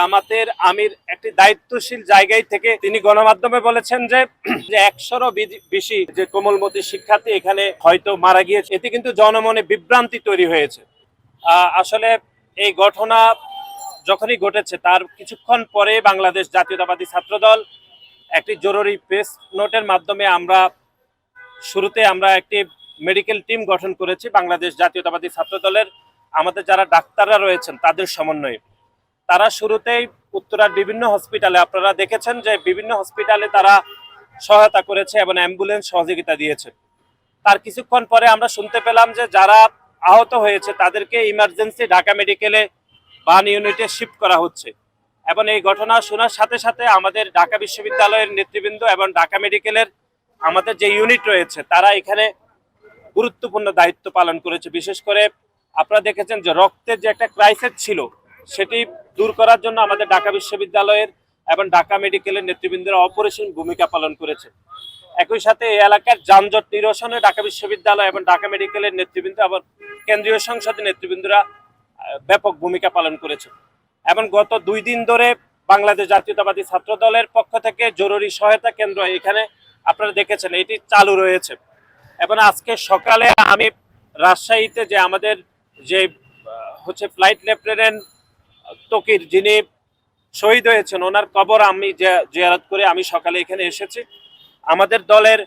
জামাতের আমির একটি দায়িত্বশীল জায়গায় থেকে তিনি গণমাধ্যমে বলেছেন যে একশোরও বেশি- যে কোমলমতি শিক্ষার্থী এখানে হয়তো মারা গিয়েছে। এতে কিন্তু জনমনে বিভ্রান্তি তৈরি হয়েছে। আসলে এই ঘটনা যখনই ঘটেছে, তার কিছুক্ষণ পরে বাংলাদেশ জাতীয়তাবাদী ছাত্রদল একটি জরুরি প্রেস নোটের মাধ্যমে আমরা শুরুতে আমরা একটি মেডিকেল টিম গঠন করেছি বাংলাদেশ জাতীয়তাবাদী ছাত্রদলের। আমাদের যারা ডাক্তাররা রয়েছেন, তাদের সমন্বয়ে। তারা শুরুতেই উত্তরার বিভিন্ন হসপিটালে আপনারা দেখেছেন যে বিভিন্ন হসপিটালে তারা সহায়তা করেছে এবং অ্যাম্বুলেন্স সহযোগিতা দিয়েছে। তার কিছুক্ষণ পরে আমরা শুনতে পেলাম যে যারা আহত হয়েছে, তাদেরকে ইমার্জেন্সি ঢাকা মেডিকেলে বান ইউনিটে শিফট করা হচ্ছে। এবং এই ঘটনা শোনার সাথে সাথে আমাদের ঢাকা বিশ্ববিদ্যালয়ের নেতৃবৃন্দ এবং ঢাকা মেডিকেলের আমাদের যে ইউনিট রয়েছে, তারা এখানে গুরুত্বপূর্ণ দায়িত্ব পালন করেছে। বিশেষ করে আপনারা দেখেছেন যে রক্তের যে একটা ক্রাইসিস ছিল, সেটি দূর করার জন্য আমাদের ঢাকা বিশ্ববিদ্যালয়ের এবং ঢাকা মেডিকেলের নেতৃবৃন্দরা অপরিসীম ভূমিকা পালন করেছে। একই সাথে এই এলাকার যানজট নিরসনে ঢাকা বিশ্ববিদ্যালয় এবং ঢাকা মেডিকেলের নেতৃবৃন্দ এবং কেন্দ্রীয় সংসদের নেতৃবৃন্দরা ব্যাপক ভূমিকা পালন করেছে। এবং গত দুই দিন ধরে বাংলাদেশ জাতীয়তাবাদী ছাত্র দলের পক্ষ থেকে জরুরি সহায়তা কেন্দ্র এখানে আপনারা দেখেছেন, এটি চালু রয়েছে। এবং আজকে সকালে আমি রাজশাহীতে যে আমাদের যে হচ্ছে ফ্লাইট লেফটেন্যান্ট তকির যিনি শহীদ হয়েছেন, ওনার কবর আমি জিয়ারত করে আমি সকালে এখানে এসেছি। আমাদের দলের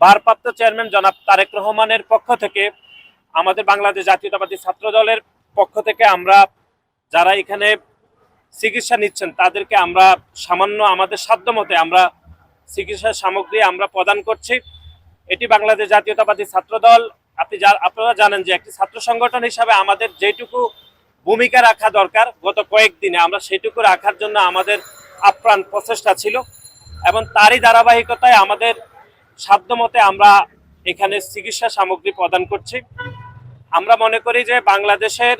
ভারপ্রাপ্ত চেয়ারম্যান জনাব তারেক রহমানের পক্ষ থেকে, আমাদের বাংলাদেশ জাতীয়তাবাদী ছাত্র দলের পক্ষ থেকে আমরা যারা এখানে চিকিৎসা নিচ্ছেন, তাদেরকে আমরা সামান্য আমাদের সাধ্যমতে আমরা চিকিৎসা সামগ্রী আমরা প্রদান করছি। এটি বাংলাদেশ জাতীয়তাবাদী ছাত্র দল। আপনি যা আপনারা জানেন যে একটি ছাত্র সংগঠন হিসাবে আমাদের যেটুকু ভূমিকা রাখা দরকার। গত কয়েকদিনে আমরা সেটুকু রাখার জন্য আমাদের আপ্রাণ প্রচেষ্টা ছিল এবং তারই ধারাবাহিকতায় আমাদের সাধ্যমতে আমরা এখানে চিকিৎসা সামগ্রী প্রদান করছি। আমরা মনে করি যে বাংলাদেশের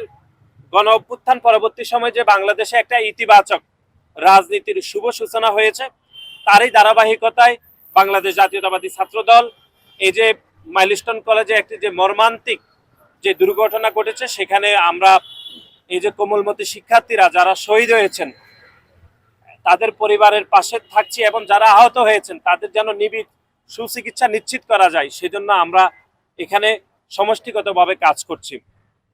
গণ অভ্যুত্থান পরবর্তী সময় যে বাংলাদেশে একটা ইতিবাচক রাজনীতির শুভ সূচনা হয়েছে, তারই ধারাবাহিকতায় বাংলাদেশ জাতীয়তাবাদী ছাত্রদল, এই যে মাইলস্টোন কলেজে একটি যে মর্মান্তিক যে দুর্ঘটনা ঘটেছে, সেখানে আমরা এই যে কোমলমতি শিক্ষার্থীরা যারা শহীদ হয়েছেন, তাদের পরিবারের পাশে থাকছি এবং যারা আহত হয়েছেন, তাদের যেন নিবিড় সুচিকিৎসা নিশ্চিত করা যায়, সেজন্য আমরা এখানে সমষ্টিগতভাবে কাজ করছি।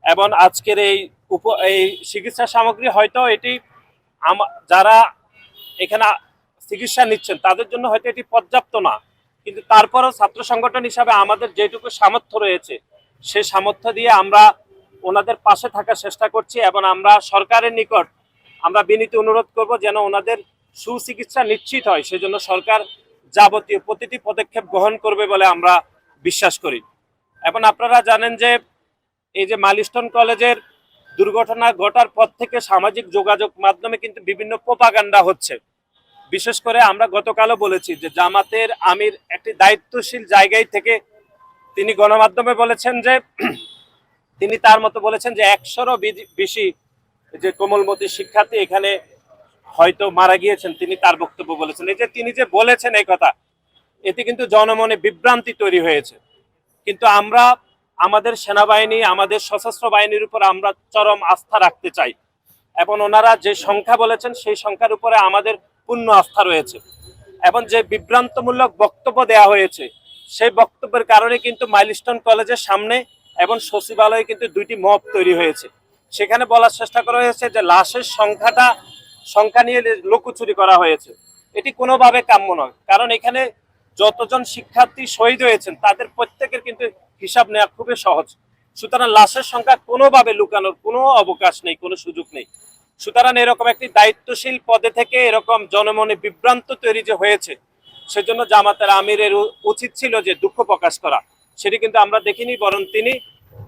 এবং আজকের এই উপ, এই চিকিৎসা সামগ্রী হয়তো এটি যারা এখানে চিকিৎসা নিচ্ছেন, তাদের জন্য হয়তো এটি পর্যাপ্ত না। কিন্তু তারপরও ছাত্র সংগঠন হিসাবে আমাদের যেটুকু সামর্থ্য রয়েছে, সে সামর্থ্য দিয়ে আমরা ওনাদের পাশে থাকার চেষ্টা করছি এবং আমরা সরকারের নিকট আমরা বিনীত অনুরোধ করব যেন ওনাদের সুচিকিৎসা নিশ্চিত হয়। সেজন্য সরকার যাবতীয় প্রতিটি পদক্ষেপ গ্রহণ করবে বলে আমরা বিশ্বাস করি। এবং আপনারা জানেন যে এই যে মালিস্টন কলেজের দুর্ঘটনা ঘটার পর থেকে সামাজিক যোগাযোগ মাধ্যমে কিন্তু বিভিন্ন প্রোপাগান্ডা হচ্ছে। বিশেষ করে আমরা গতকালও বলেছি যে জামাতের আমির একটি দায়িত্বশীল জায়গায় থেকে তিনি গণমাধ্যমে বলেছেন যে তিনি তার মতো বলেছেন যে একশোরও বেশি যে কোমলমতি শিক্ষার্থী এখানে হয়তো মারা গিয়েছেন, তিনি তার বক্তব্য বলেছেন। এই যে তিনি যে বলেছেন এই কথা, এতে কিন্তু জনমনে বিভ্রান্তি তৈরি হয়েছে। কিন্তু আমরা আমাদের সেনাবাহিনী, আমাদের সশস্ত্র বাহিনীর উপর আমরা চরম আস্থা রাখতে চাই। এবং ওনারা যে সংখ্যা বলেছেন, সেই সংখ্যার উপরে আমাদের পূর্ণ আস্থা রয়েছে। এবং যে বিভ্রান্তমূলক বক্তব্য দেয়া হয়েছে, সেই বক্তব্যের কারণে কিন্তু মাইলস্টোন কলেজের সামনে এবং সচিবালয়ে কিন্তু দুইটি মপ তৈরি হয়েছে। সেখানে বলার চেষ্টা করা হয়েছে যে লাশের সংখ্যাটা, সংখ্যা নিয়ে লুকোচুরি করা হয়েছে। এটি কোনোভাবে কাম্য নয়। কারণ এখানে যতজন শিক্ষার্থী শহীদ হয়েছেন, তাদের প্রত্যেকের কিন্তু হিসাব নেওয়া খুবই সহজ। সুতরাং লাশের সংখ্যা কোনোভাবে লুকানোর কোনো অবকাশ নেই, কোনো সুযোগ নেই। সুতরাং এরকম একটি দায়িত্বশীল পদে থেকে এরকম জনমনে বিভ্রান্ত তৈরি যে হয়েছে, সেজন্য জামাতের আমিরের উচিত ছিল যে দুঃখ প্রকাশ করা। সেটি কিন্তু আমরা দেখিনি, বরং তিনি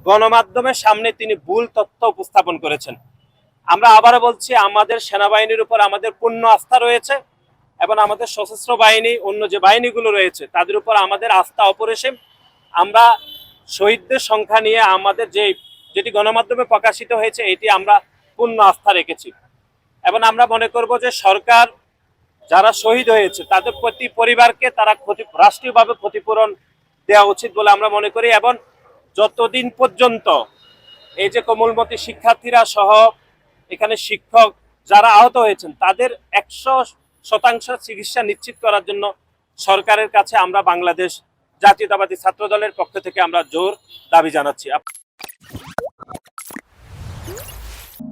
গণমাধ্যমের সামনে তিনি ভুল তথ্য উপস্থাপন করেছেন। আমরা আবারও বলছি, আমাদের সেনাবাহিনীর উপর আমাদের পূর্ণ আস্থা রয়েছে এবং আমাদের সশস্ত্র বাহিনী, অন্য যে বাহিনীগুলো রয়েছে, তাদের উপর আমাদের আস্থা অপরিসীম। আমরা শহীদদের সংখ্যা নিয়ে আমাদের যে, যেটি গণমাধ্যমে প্রকাশিত হয়েছে, এটি আমরা পূর্ণ আস্থা রেখেছি। এবং আমরা মনে করব যে সরকার যারা শহীদ হয়েছে, তাদের প্রতি পরিবারকে তারা ক্ষতি, রাষ্ট্রীয়ভাবে ক্ষতিপূরণ দেওয়া উচিত বলে আমরা মনে করি এবং যতদিন পর্যন্ত এই যে কোমলমতি শিক্ষার্থীরা সহ এখানে শিক্ষক যারা আহত হয়েছেন, তাদের একশো শতাংশ চিকিৎসা নিশ্চিত করার জন্য সরকারের কাছে আমরা বাংলাদেশ জাতীয়তাবাদী ছাত্রদলের পক্ষ থেকে আমরা জোর দাবি জানাচ্ছি।